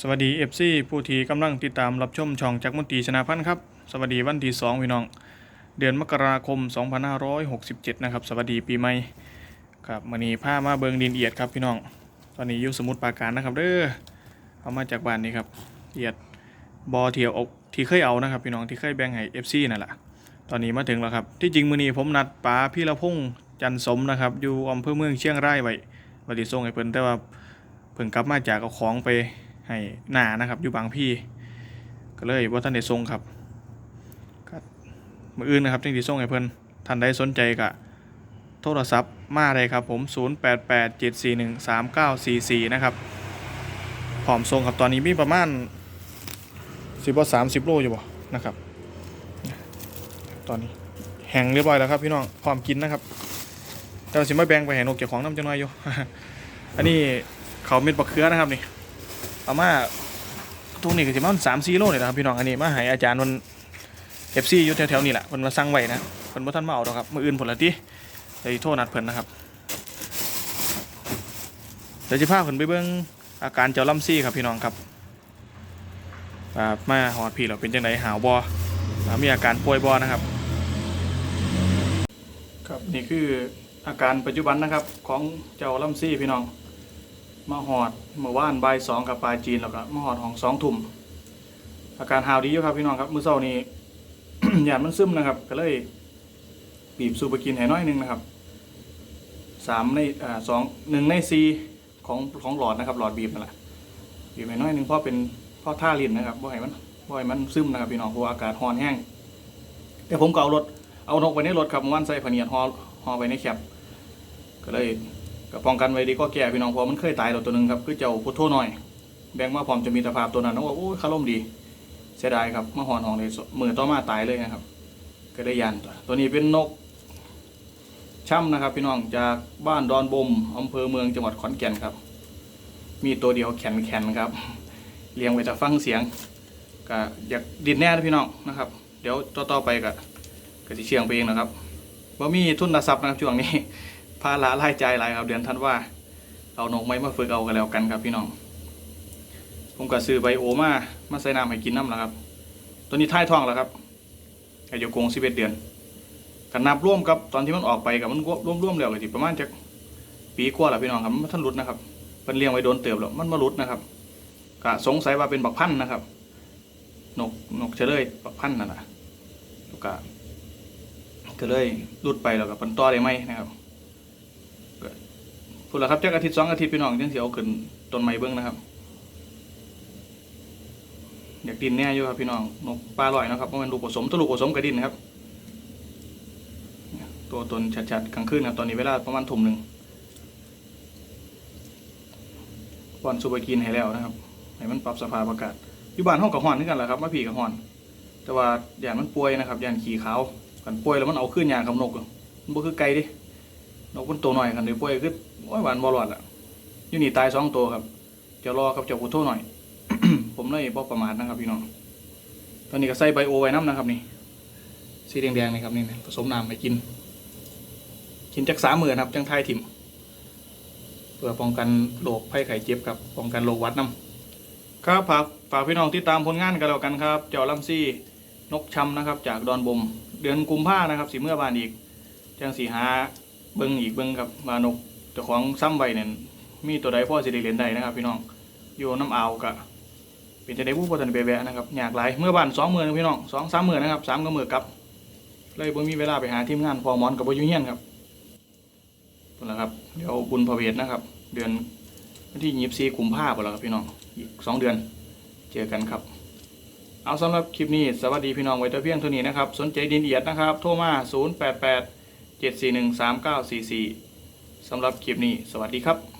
สวัสดี FC ผู้ที่กำลังติดตามรับชมช่องจักรมนตรีชนะพันธ์ครับ สวัสดีวันที่2พี่น้อง เดือนมกราคม 2567 นะครับ สวัสดีปีใหม่ครับมื้อนี้พามาเบิงดินเอียดครับพี่น้อง ตอนนี้อยู่สมุทรปราการนะครับเด้อเอามาจากบ้านนี้ครับเอียดบอเทียวอกที่เคยเอานะครับ พี่น้องที่เคยแบ่งให้ FC นั่นแหละตอนนี้มาถึงแล้วครับ ที่จริงมือนี้ผมนัดป๋าพี่ละพงษ์จันสมนะครับ อยู่อำเภอเมืองเชียงรายไว้วัติส่งให้เพิ่นแต่ว่าเพิ่งกลับมาจากเอาของไป ให้หนานะครับ อยู่บางพี่ ก็เลยว่าท่านได้ส่งครับก็มืออื่นนะครับที่ที่ส่งให้เพิ่นท่านใดสนใจก็โทรศัพท์มาได้ครับผม 0887413944 นะครับพร้อมส่งครับตอนนี้มีประมาณสิบว่าสามสิบโลอยู่บ่นะครับ ตอนนี้แห้งเรียบร้อยแล้วครับพี่น้องพร้อมกินนะครับแต่ว่าสิมาแบ่งไปให้นกเจ้าของน้ำจังน้อยอยู่ อันนี้เขาเม็ดบักเขือนะครับนี่ เอามาตรงนี้ก็สิมันสามสี่โลนี่แหละครับพี่น้องอันนี้มาให้อาจารย์มันเอฟซีอยู่แถวๆนี่แหละเพิ่นมาสั่งไว้นะเพิ่นบ่ทันมาเอาดอกครับมืออื่นผลละติเลยโทรนัดเพิ่นนะครับเดี๋ยวสิพาเพิ่นไปเบิ่งอาการเจ้าลำซี่ครับพี่น้องครับมาหอดพี่เราเป็นจังไดหาวบ่ว่ามีอาการป่วยบ่นะครับ ครับนี่คืออาการปัจจุบันนะครับของเจ้าลำซี่พี่น้อง มาหอดเมื่อวานบ่ายสองกับปลายจีนแล้วก็มาหอดของสองทุ่มอาการหาวดีอยู่ครับพี่น้องครับมื้อเช้านี้หยาดมันซึมนะครับ ก็เลยบีบสูบไปกินให้น้อยนึงนะครับสามในอ่าสองหนึ่งในสี่ของของหลอดนะครับ หลอดบีบนั่นแหละบีบให้น้อยนึงเพราะเป็นเพราะท่าลิ้นนะครับบ่ให้มันบ่ให้มันซึมนะครับพี่น้องเพราะอากาศร้อนแห้งแต่ผมก็เอารถเอานกไปในรถครับเมื่อวานใส่ผเนียดห่อห่อไปในแคปก็เลย ก็ป้องกันไว้ดีก็แก่พี่น้องเพอมันเคยตายแล้วตัวหนึ่งครับคือเจ้าพุทโธหน่อย แบ่งมาพร้อมจะมีตภาพตัวนั้นนะว่าโอ้ยคารมดี เสียดายครับมาหอนหองเลยมือต่อมาตายเลยนะครับ ก็ได้ยันตัวตัวนี้เป็นนกช่ำนะครับ พี่น้องจากบ้านดอนบมอำเภอเมืองจังหวัดขอนแก่นครับ มีตัวเดียวแข็งแข็งครับเลี้ยงไว้จะฟังเสียงก็อยากดินแน่นะพี่น้องนะครับ เดี๋ยวต่อๆไปก็ก็จะเชียงไปเองนะครับบ่มีทุนทรัพย์นะครับช่วงนี้ ภาระรายจ่ายหลายครับ เดือนท่านว่าเอานกไม้มาฝึกเอากันแล้วกันครับพี่น้อง ผมก็ซื้อไบโอมามาใส่น้ำให้กินน้ำแล้วครับ ตัวนี้ท้ายท้องแล้วครับอายุกงสิบเอ็ดเดือนกันนับร่วมกับตอนที่มันออกไปกับมันร่วมร่วมๆแล้วก็สิประมาณจะปีกว่าแล้วพี่น้องครับมันท่านรุดนะครับเป็นเลี้ยงไว้โดนเติบแล้วมันมารุดนะครับก็สงสัยว่าเป็นบักพันธ์นะครับ นกนกเฉลยบักพันธ์นั่นแหละก็ก็เลยรุดไปแล้วก็เป็นต่อได้ไหมนะครับ พูดแล้วครับจักอาทิตย์สองอาทิตย์พี่น้องจังสิเอาขึ้นต้นไม้เบิ้งนะครับ อยากดินแน่อยู่ครับพี่น้องนกปลาลอยนะครับเพราะมันลูกผสมตัวลูกผสมกับดินนะครับตัวตนชัดๆกลางคืนครับตอนนี้เวลาประมาณทุ่มหนึ่งป้อนซูเปอร์กินให้แล้วนะครับให้มันปรับสภาพอากาศอยู่บ้านห้องกับห่อนนี่กันแหละครับมาผีกับห่อน แต่ว่าอย่างมันป่วยนะครับอย่างขี่ขาวกันป่วยแล้วมันเอาขึ้นยางกับนกมันบ่คือไก่ดิ นกมันตัวหน่อยกันเดี๋ยวป่วยคือโอ้ยหวานบอลอดอะยู่นี่ตายสองตัวครับ จะรอครับเจ้าพุทโธหน่อย ผมเลยบ่ประมาทนะครับพี่น้อง ตอนนี้ก็ใส่ไบโอไว้น้ำนะครับนี่ สีแดงๆนี่ครับนี่ผสมน้ำไปกิน กินจากสามหมื่นครับจังไทยถิ่มเพื่อป้องกันโรคไข้ไข้เจ็บครับ ป้องกันโรควัดน้ำครับฝากฝากพี่น้องติดตามผลงานกันแล้วกันครับ เจ้าลำซี่นกชำนะครับ จากดอนบม เดือนกุมภานะครับสีเมื่อบานอีกจังสีหา เบิ้งอีกเบิ้งครับมานกเจ้าของซ้ำใบเนี่ยมีตัวใดพ่อสิได้เรียนได้นะครับ พี่น้องอยู่น้ำอ่าวกะเป็นจะได้ผู้พันาไปแวะนะครับอยากหลายเมื่อบ้านสองหมื่นพี่น้องสองสามหมื่นนะครับสามก็มือกับเลยบ่มีเวลาไปหาทีมงานพอหมอนกับบ่อยุ่งเฮียนครับนั่นแหละครับเดี๋ยวบุญพระเวทนะครับ เดือนวันที่ยี่สิบสี่กุมภาพันธ์แล้วครับพี่น้องอีกสองเดือนเจอกันครับ เอาสำหรับคลิปนี้ สวัสดีพี่น้องไว้แต่เพียงเท่านี้นะครับ สนใจดินเอียดนะครับ โทรมา 0 8 8 7413944สำหรับคลิปนี้ สวัสดีครับ